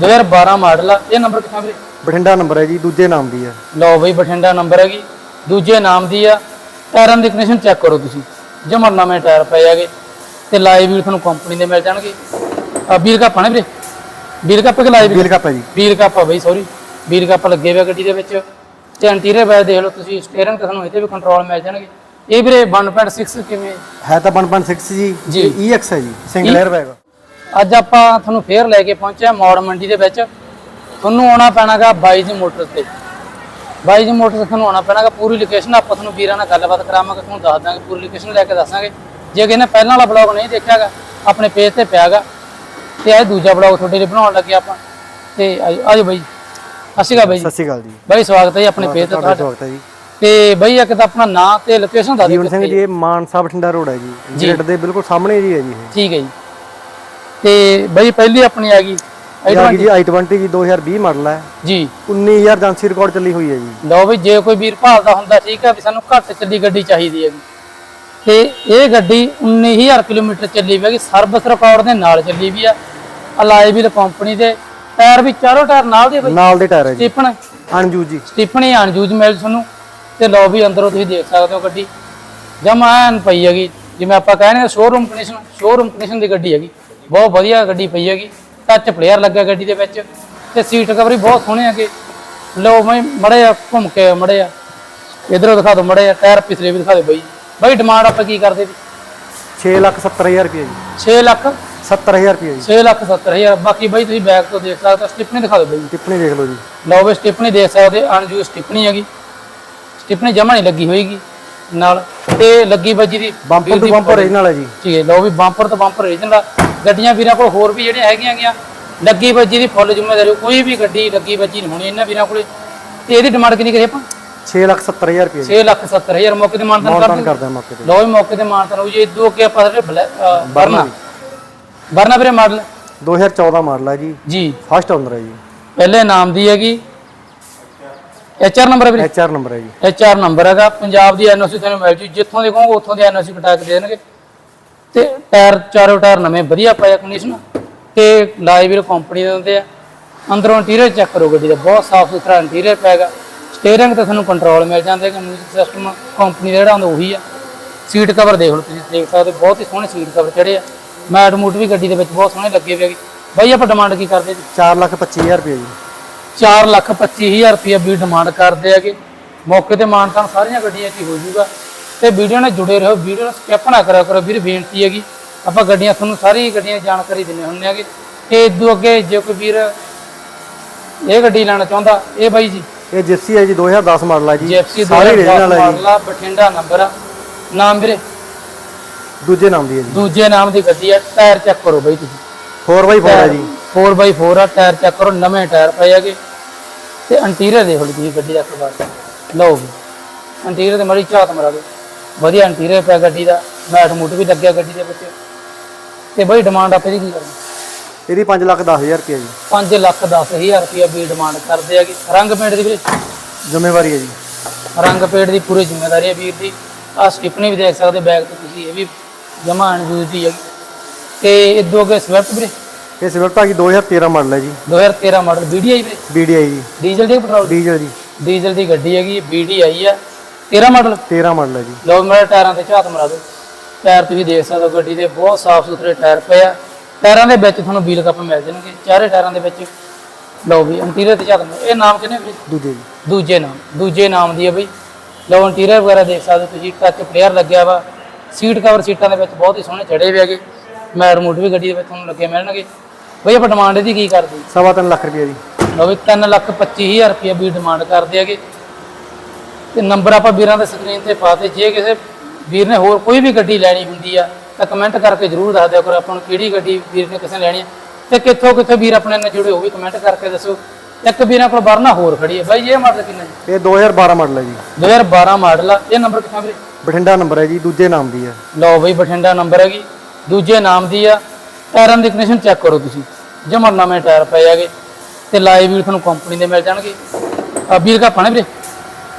2012 model ਆ। ਇਹ number ਕਿੱਥਾਂ ਵੀਰੇ? ਬਠਿੰਡਾ ਨੰਬਰ ਹੈ ਜੀ ਦੂਜੇ ਨਾਮ ਦੀ ਹੈ। ਲਓ ਬਈ ਬਠਿੰਡਾ ਨੰਬਰ ਹੈਗੀ ਦੂਜੇ ਨਾਮ ਦੀ ਆ। ਟਾਇਰਾਂ ਦੀ ਕੰਡੀਸ਼ਨ ਚੈੱਕ ਕਰੋ ਤੁਸੀਂ। ਜਮਾ ਨਵੇਂ ਟਾਇਰ ਪਏ ਹੈਗੇ। ਤੇ ਲਾਈਵ ਵੀਲ ਤੁਹਾਨੂੰ ਕੰਪਨੀ ਦੇ ਮਿਲ ਜਾਣਗੇ। ਆ ਵੀਲ ਕੱਪ ਆ ਨਾ ਵੀਰੇ? ਵੀਲ ਕੱਪ ਕਿ ਲਾਈਵ ਵੀਲ ਕੱਪ ਹੈ ਜੀ। ਵੀਲ ਕੱਪ ਆ ਬਈ ਸੌਰੀ ਵੀਲ ਕੱਪ ਲੱਗੇ ਹੋਏ ਆ ਗੱਡੀ ਦੇ ਵਿੱਚ। ਤੇ ਇੰਟੀਰੀਅਰ ਬੈਜ ਦੇਖ ਲਓ ਤੁਸੀਂ ਸਟੀਅਰਿੰਗ ਤੇ ਤੁਹਾਨੂੰ ਇਹਦੇ ਵੀ ਕੰਟਰੋਲ ਮਿਲ ਜਾਣਗੇ। ਇਹ ਵੀਰੇ 1.6 ਕਿਵੇਂ? ਹੈ ਤਾਂ 1.6 ਜੀ। ਜੀ। EX ਹੈ ਜੀ ਸਿੰਗਲ 에ਅਰ ਬੈਗ ਅੱਜ ਆਪਾਂ ਤੁਹਾਨੂੰ ਫੇਰ ਲੈ ਕੇ ਪਹੁੰਚੇ ਹਾਂ ਮੌੜ ਮੰਡੀ ਦੇ ਵਿੱਚ। ਤੁਹਾਨੂੰ ਆਉਣਾ ਪੈਣਾਗਾ ਬਾਈ ਜੀ ਮੋਟਰ ਤੇ। ਬਾਈ ਜੀ ਮੋਟਰ ਤੇ ਤੁਹਾਨੂੰ ਆਉਣਾ ਪੈਣਾਗਾ ਪੂਰੀ ਲੋਕੇਸ਼ਨ ਆਪਾਂ ਤੁਹਾਨੂੰ ਵੀਰਾਂ ਨਾਲ ਗੱਲਬਾਤ ਕਰਾਵਾਂਗੇ ਤੁਹਾਨੂੰ ਦੱਸ ਦਾਂਗੇ ਪੂਰੀ ਲੋਕੇਸ਼ਨ ਲੈ ਕੇ ਦੱਸਾਂਗੇ। ਜੇ ਕਿਸੇ ਨੇ ਪਹਿਲਾਂ ਵਾਲਾ ਬਲੌਗ ਨਹੀਂ ਦੇਖਿਆਗਾ ਆਪਣੇ ਪੇਜ ਤੇ ਪਿਆਗਾ। ਤੇ ਇਹ ਦੂਜਾ ਬਲੌਗ ਤੁਹਾਡੇ ਲਈ ਬਣਾਉਣ ਲੱਗੇ ਆਪਾਂ। ਤੇ ਆਜੋ ਬਾਈ ਸਤਿ ਸ਼੍ਰੀ ਅਕਾਲ ਬਾਈ ਸਤਿ ਸ਼੍ਰੀ ਅਕਾਲ ਜੀ। ਬਾਈ ਸਵਾਗਤ ਹੈ ਜੀ ਆਪਣੇ ਪੇਜ ਤੇ ਤੁਹਾਡਾ ਸਵਾਗਤ ਹੈ ਜੀ। ਤੇ ਬਾਈ ਇੱਕ ਤਾਂ ਆਪਣਾ ਨਾਂ ਤੇ ਲੋਕੇਸ਼ਨ ਦੱਸ ਦਿਓ ਜੀਵਨ ਸਿੰਘ ਜੀ। ਇਹ ਮਾਨਸਾ ਬਠਿੰਡਾ ਰੋਡ ਹੈ ਜੀ। ਗ੍ਰਿਡ ਦੇ ਬਿਲਕੁਲ ਸਾਹਮਣੇ ਜੀ ਹੈ ਜੀ ਠੀਕ ਹੈ ਜੀ। ਤੇ ਬਾਈ ਪਹਿਲੀ ਆਪਣੀ ਆ ਗਈ ਇਹ ਆ ਗਈ ਜੀ i20 ਜੀ 2020 ਮਾਡਲ ਹੈ ਜੀ। 19000 ਏਜੰਸੀ ਰਿਕਾਰਡ ਚੱਲੀ ਹੋਈ ਹੈ ਜੀ। ਲਓ ਵੀ ਜੇ ਕੋਈ ਵੀਰ ਭਾਲਦਾ ਹੁੰਦਾ ਠੀਕ ਆ ਵੀ ਸਾਨੂੰ ਘੱਟ ਚੱਲੀ ਗੱਡੀ ਚਾਹੀਦੀ ਹੈਗੀ ਤੇ ਇਹ ਗੱਡੀ 19000 ਕਿਲੋਮੀਟਰ ਚੱਲੀ ਵੀ ਹੈਗੀ ਸਰਵਿਸ ਰਿਕਾਰਡ ਦੇ ਨਾਲ ਚੱਲੀ ਵੀ ਆ ਅਲਾਈ ਵੀਲ ਕੰਪਨੀ ਦੇ। ਟਾਇਰ ਵੀ ਚਾਰੋਂ ਟਾਇਰ ਨਾਲ ਦੇ ਬਈ। ਨਾਲ ਦੇ ਟਾਇਰ ਹੈ ਜੀ। ਸਟੀਪਨ ਅਨਜੂ ਜੀ। ਸਟੀਪਨ ਅਨਯੂਜ਼ ਮਿਲ ਤੁਹਾਨੂੰ। ਤੇ ਲਓ ਵੀ ਅੰਦਰੋਂ ਤੁਸੀਂ ਦੇਖ ਸਕਦੇ ਹੋ ਗੱਡੀ। ਜਮਾ ਐਨ ਪਈ ਹੈਗੀ। ਜਿਵੇਂ ਆਪਾਂ ਕਹਿੰਦੇ ਸ਼ੋਰੂਮ ਕੰਡੀਸ਼ਨ ਸ਼ੋਰੂਮ ਕੰਡੀਸ਼ਨ ਦੀ ਗੱਡੀ ਹੈਗੀ। ਬਹੁਤ ਵਧੀਆ ਗੱਡੀ ਪਈ ਹੈਗੀ। ਟੱਚ ਪਲੇਅਰ ਲੱਗਾ ਗੱਡੀ ਦੇ ਵਿੱਚ ਤੇ ਸੀਟ ਕਵਰ ਬਹੁਤ ਸੋਹਣੇ ਹੈਗੇ। ਲਓ ਮੈਂ ਮੜੇ ਆ ਘੁੰਮ ਕੇ ਮੜੇ ਆ। ਇਧਰੋਂ ਦਿਖਾ ਦਿਓ ਮੜੇ ਆ ਟਾਇਰ ਪਿਛਲੇ ਵੀ ਦਿਖਾ ਦਿਓ ਬਈ। ਬਈ ਡਿਮਾਂਡ ਆਪਾਂ ਕੀ ਕਰਦੇ ਜੀ? 670000 ਰੁਪਏ ਜੀ। 6 ਲੱਖ 70000 ਰੁਪਏ ਜੀ। 6 ਲੱਖ 70 ਹਜ਼ਾਰ। ਬਾਕੀ ਬਈ ਤੁਸੀਂ ਬੈਕ ਤੋਂ ਦੇਖ ਸਕਦੇ ਸਟਿਪਨੀ ਦਿਖਾ ਦਿਓ ਬਈ। ਟਿੱਪਣੀ ਦੇਖ ਲਓ ਜੀ। ਲਓ ਵੀ ਸਟਿਪਨੀ ਦੇਖ ਸਕਦੇ ਅਨਯੂਜ਼ ਸਟਿਪਨੀ ਹੈਗੀ। ਸਟਿਪਨੀ ਜਮਾ ਨਹੀਂ ਲੱਗੀ ਹੋਏਗੀ। ਨਾਲ ਤੇ ਲੱਗੀ ਵੱਜੀ ਦੀ ਬੰਪਰ ਟੂ ਬੰਪਰ ਓਰੀਜਨਲ ਹੈ ਜੀ। ਠੀਕ ਹੈ ਲਓ ਵੀ ਬੰਪਰ ਤੋਂ ਬੰਪਰ ਰੀਜਨਲ ਆ। ਗੱਡੀਆਂ ਵੀਰਾਂ ਕੋਲ ਹੋਰ ਵੀ ਜਿਹੜੀਆਂ ਹੈਗੀਆਂ ਗਿਆ ਲੱਗੀ ਵੱਜੀ ਦੀ ਫੁੱਲ ਜ਼ਿੰਮੇਵਾਰੀ ਕੋਈ ਵੀ ਗੱਡੀ ਲੱਗੀ ਵੱਜੀ ਨਹੀਂ ਹੋਣੀ ਇਹਨਾਂ ਵੀਰਾਂ ਕੋਲੇ। ਤੇ ਇਹਦੀ ਡਿਮਾਂਡ ਕਿੰਨੀ ਕਰੀ ਆਪਾਂ? 670000 ਰੁਪਏ ਜੀ। 6 ਲੱਖ 70 ਹਜ਼ਾਰ ਮੌਕੇ ਤੇ ਮਾਨਤਨ ਕਰਦੇ ਹਾਂ ਮੌਕੇ ਤੇ। ਵੀ ਮੌਕੇ ਤੇ ਮਾਨਤਨ ਹੋ ਜੇ। ਇਦੋਂ ਅੱਗੇ ਆਪਾਂ ਜਿਹੜੇ ਵਰਨਾ ਵਰਨਾ ਵੀਰੇ ਮਾਡਲ? 2014 ਮਾਡਲ ਹੈ ਜੀ। ਜੀ। ਫਸਟ ਓਨਰ ਹੈ ਜੀ। ਪਹਿਲੇ ਨਾਮ ਦੀ ਹੈਗੀ। ਐਚਆਰ ਨੰਬਰ ਹੈ ਵੀਰੇ? ਐਚਆਰ ਨੰਬਰ ਹੈ ਜੀ। ਐਚਆਰ ਨੰਬਰ ਹੈਗਾ। ਪੰਜਾਬ ਦੀ ਐਨਓਸੀ ਤੁਹਾਨੂੰ ਮਿਲ ਜੂ। ਜਿੱਥੋਂ ਦੇ ਕਹੋਗੇ ਉੱਥੋਂ ਦੀ ਐਨਓਸੀ ਕਟਾ ਕੇ ਦੇ ਦੇਣਗੇ। ਤੇ ਟਾਇਰ ਚਾਰੋਂ ਟਾਇਰ ਨਵੇਂ ਵਧੀਆ ਪਏ ਕੰਡੀਸ਼ਨ ਤੇ ਵੀਲ ਕੰਪਨੀ ਦੇ ਹੁੰਦੇ ਆ। ਅੰਦਰੋਂ ਇੰਟੀਰੀਅਰ ਚੈੱਕ ਕਰੋ ਗੱਡੀ ਦਾ ਬਹੁਤ ਸਾਫ਼ ਸੁਥਰਾ ਇੰਟੀਰੀਅਰ ਪੈਗਾ ਸਟੀਅਰਿੰਗ ਤੇ ਤੁਹਾਨੂੰ ਕੰਟਰੋਲ ਮਿਲ ਜਾਂਦੇ ਕਿ ਮਿਊਜ਼ਿਕ ਸਿਸਟਮ ਕੰਪਨੀ ਦਾ ਜਿਹੜਾ ਹੁੰਦਾ ਉਹੀ ਆ। ਸੀਟ ਕਵਰ ਦੇਖ ਲਓ ਤੁਸੀਂ ਦੇਖ ਸਕਦੇ ਹੋ, ਬਹੁਤ ਹੀ ਸੋਹਣੇ ਸੀਟ ਕਵਰ ਚੜੇ ਆ। ਮੈਟ ਮੂਟ ਵੀ ਗੱਡੀ ਦੇ ਵਿੱਚ ਬਹੁਤ ਸੋਹਣੇ ਲੱਗੇ ਹੋਏ ਬਾਈ ਆਪਾਂ ਡਿਮਾਂਡ ਕੀ ਕਰਦੇ ਜੀ? 425000 ਰੁਪਏ ਜੀ। 4 ਲੱਖ 25000 ਰੁਪਏ ਵੀ ਡਿਮਾਂਡ ਕਰਦੇ ਹੈਗੇ। ਮੌਕੇ ਤੇ ਮਾਨਤਾਨ ਸਾਰੀਆਂ ਗੱਡੀਆਂ 'ਚ ਹੀ ਹੋ ਜਾਊਗਾ। ਤੇ ਵੀਡੀਓ ਨਾਲ ਜੁੜੇ ਰਹੋ। ਵੀਡੀਓ ਨੂੰ ਸਕਿਪ ਨਾ ਕਰਿਆ ਕਰੋ। ਵੀਰ ਬੇਨਤੀ ਹੈਗੀ ਆਪਾਂ ਗੱਡੀਆਂ ਤੁਹਾਨੂੰ ਸਾਰੀ ਗੱਡੀਆਂ ਜਾਣਕਾਰੀ ਦਿੰਨੇ ਹੁੰਦੇ ਹੈਗੇ। ਤੇ ਇਦੋਂ ਅੱਗੇ ਜੇ ਕੋਈ ਵੀਰ ਇਹ ਗੱਡੀ ਲੈਣਾ ਚਾਹੁੰਦਾ ਇਹ ਬਾਈ ਜੀ। ਇਹ ਜਿਪਸੀ ਹੈ ਜੀ 2010 ਮਾਡਲ ਹੈ ਜੀ। ਸਾਰੇ 2010 original ਹੈ ਜੀ। ਮਾਡਲ ਆ ਬਠਿੰਡਾ ਨੰਬਰ ਆ। ਨਾਮ ਵੀਰੇ? ਦੂਜੇ ਨਾਮ ਦੀ ਹੈ ਜੀ। ਦੂਜੇ ਨਾਮ ਦੀ ਗੱਡੀ ਆ। ਟਾਇਰ ਚੈੱਕ ਕਰੋ ਬਾਈ ਤੁਸੀਂ। 4x4 ਹੈ ਜੀ। 4x4 ਆ। ਟਾਇਰ ਚੈੱਕ ਕਰੋ। ਨਵੇਂ ਟਾਇਰ ਪਏ ਹੈਗੇ। ਤੇ ਇੰਟੀਰੀਅਰ ਦੇਖ ਤੁਸੀਂ ਗੱਡੀ ਦਾ ਵਾਰ। ਲਓ ਜੀ। ਇੰਟੀਰੀਅਰ ਤੇ ਮੜੀ ਝਾਤ ਮਰਾ। ਦਿਓ ਵਧੀਆ ਇੰਟੀਰੀਅਰ ਪਿਆ ਗੱਡੀ ਦਾ ਮੈਟ ਮੂਟ ਵੀ ਲੱਗਿਆ ਗੱਡੀ ਦੇ ਵਿੱਚ। ਤੇ ਬਈ ਡਿਮਾਂਡ ਆਪੇ ਦੀ ਕੀ ਕਰਨੀ? ਇਹਦੀ 5 ਲੱਖ 10000 ਰੁਪਏ ਜੀ। 5 ਲੱਖ 10000 ਰੁਪਏ ਵੀ ਡਿਮਾਂਡ ਕਰਦੇ ਹੈਗੇ ਰੰਗ ਪੇਂਟ ਦੀ ਵੀਰੇ ਜ਼ਿੰਮੇਵਾਰੀ ਹੈ ਜੀ। ਰੰਗ ਪੇਂਟ ਦੀ ਪੂਰੀ ਜ਼ਿੰਮੇਵਾਰੀ ਹੈ ਵੀਰ ਦੀ ਆ ਸਟਿਪਨੀ ਵੀ ਦੇਖ ਸਕਦੇ ਬੈਗ ਤੇ ਤੁਸੀਂ ਇਹ ਵੀ ਜਮਾ ਅਨਯੂਜ਼ ਦੀ ਹੈਗੀ ਤੇ ਇਦੋਂ ਅੱਗੇ ਸਵਿਫਟ ਵੀਰੇ। ਇਹ ਸਵਿਫਟ ਆ ਗਈ 2013 ਮਾਡਲ ਹੈ ਜੀ। 2013 ਮਾਡਲ ਵੀਡੀਆਈ ਵੀਰੇ। BDI ਜੀ। ਡੀਜ਼ਲ ਦੀ ਕਿ ਪੈਟਰੋਲ? ਡੀਜ਼ਲ ਜੀ। ਡੀਜ਼ਲ ਦੀ ਗੱਡੀ ਹੈਗੀ ਵੀਡੀਆਈ ਆ। 13 ਮਾਡਲ 13 ਮਾਡਲ ਹੈ ਜੀ। ਲੋ ਮੇਰੇ ਟਾਇਰਾਂ ਤੇ ਝਾਤ ਮਰਾ ਦਿਓ। ਟਾਇਰ ਤੁਸੀਂ ਦੇਖ ਸਕਦੇ ਹੋ ਗੱਡੀ ਦੇ ਬਹੁਤ ਸਾਫ਼ ਸੁਥਰੇ ਟਾਇਰ ਪਏ ਆ। ਟਾਇਰਾਂ ਦੇ ਵਿੱਚ ਤੁਹਾਨੂੰ ਵੀਲ ਕੱਪ ਮਿਲ ਜਾਣਗੇ। ਚਾਰੇ ਟਾਇਰਾਂ ਦੇ ਵਿੱਚ। ਲਓ ਵੀ ਇੰਟੀਰੀਅਰ ਤੇ ਝਾਤ ਮਾਰੋ। ਇਹ ਨਾਮ ਕਿਹਨੇ ਵੀਰੇ? ਦੂਜੇ ਜੀ। ਦੂਜੇ ਨਾਮ। ਦੂਜੇ ਨਾਮ ਦੀ ਹੈ ਬਈ। ਲਓ ਇੰਟੀਰੀਅਰ ਵਗੈਰਾ ਦੇਖ ਸਕਦੇ ਹੋ ਤੁਸੀਂ। ਟੱਚ ਪਲੇਅਰ ਲੱਗਿਆ ਵਾ। ਸੀਟ ਕਵਰ ਸੀਟਾਂ ਦੇ ਵਿੱਚ ਬਹੁਤ ਹੀ ਸੋਹਣੇ ਚੜੇ ਹੋਏ ਹੈਗੇ। ਮੈਟ ਮੂਟ ਵੀ ਗੱਡੀ ਦੇ ਵਿੱਚ ਤੁਹਾਨੂੰ ਲੱਗੇ ਮਿਲਣਗੇ। ਬਈ ਆਪਾਂ ਡਿਮਾਂਡ ਇਹਦੀ ਕੀ ਕਰਦੇ? ਸਵਾ ਤਿੰਨ ਲੱਖ ਰੁਪਏ ਜੀ। ਲਓ ਵੀ 3 ਲੱਖ 25000 ਰੁਪਏ ਵੀ ਡਿਮਾਂਡ ਕਰਦੇ ਹੈਗੇ। ਤੇ ਨੰਬਰ ਆਪਾਂ ਵੀਰਾਂ ਦੇ ਸਕਰੀਨ ਤੇ ਪਾਤੇ ਜੇ ਕਿਸੇ ਵੀਰ ਨੇ ਹੋਰ ਕੋਈ ਵੀ ਗੱਡੀ ਲੈਣੀ ਹੁੰਦੀ ਆ ਤਾਂ ਕਮੈਂਟ ਕਰਕੇ ਜਰੂਰ ਦੱਸ ਦਿਆ ਕਰੋ ਆਪਾਂ ਨੂੰ ਕਿਹੜੀ ਗੱਡੀ ਵੀਰ ਨੇ ਕਿਸੇ ਲੈਣੀ ਆ। ਤੇ ਕਿੱਥੋਂ ਕਿੱਥੋਂ ਵੀਰ ਆਪਣੇ ਨਾਲ ਜੁੜੇ ਉਹ ਵੀ ਕਮੈਂਟ ਕਰਕੇ ਦੱਸੋ। ਇੱਕ ਵੀਰਾਂ ਕੋਲ ਵਰਨਾ ਹੋਰ ਖੜੀ ਹੈ ਬਾਈ ਇਹ ਮਾਡਲ ਕਿੰਨਾ ਜੀ? ਇਹ 2012 ਮਾਡਲ ਹੈ ਜੀ। 2012 ਮਾਡਲ ਆ। ਇਹ ਨੰਬਰ ਕਿੱਥਾਂ ਵੀਰੇ? ਬਠਿੰਡਾ ਨੰਬਰ ਹੈ ਜੀ ਦੂਜੇ ਨਾਮ ਦੀ ਹੈ ਲਓ ਬਈ ਬਠਿੰਡਾ ਨੰਬਰ ਹੈਗੀ ਦੂਜੇ ਨਾਮ ਦੀ ਆ। ਟਾਇਰਾਂ ਦੀ ਕੰਡੀਸ਼ਨ ਚੈੱਕ ਕਰੋ ਤੁਸੀਂ। ਜਮਾ ਨਵੇਂ ਟਾਇਰ ਪਏ ਹੈਗੇ। ਤੇ ਲਾਈਵ ਵੀਲ ਤੁਹਾਨੂੰ ਕੰਪਨੀ ਦੇ ਮਿਲ ਜਾਣਗੇ। ਆ ਵੀਲ ਕੱਪ ਆ ਨਾ ਵੀਰੇ?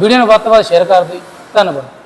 ਵੀਡੀਓ ਨੂੰ ਵੱਧ ਤੋਂ ਵੱਧ ਸ਼ੇਅਰ ਕਰ ਦਿਓ। ਧੰਨਵਾਦ।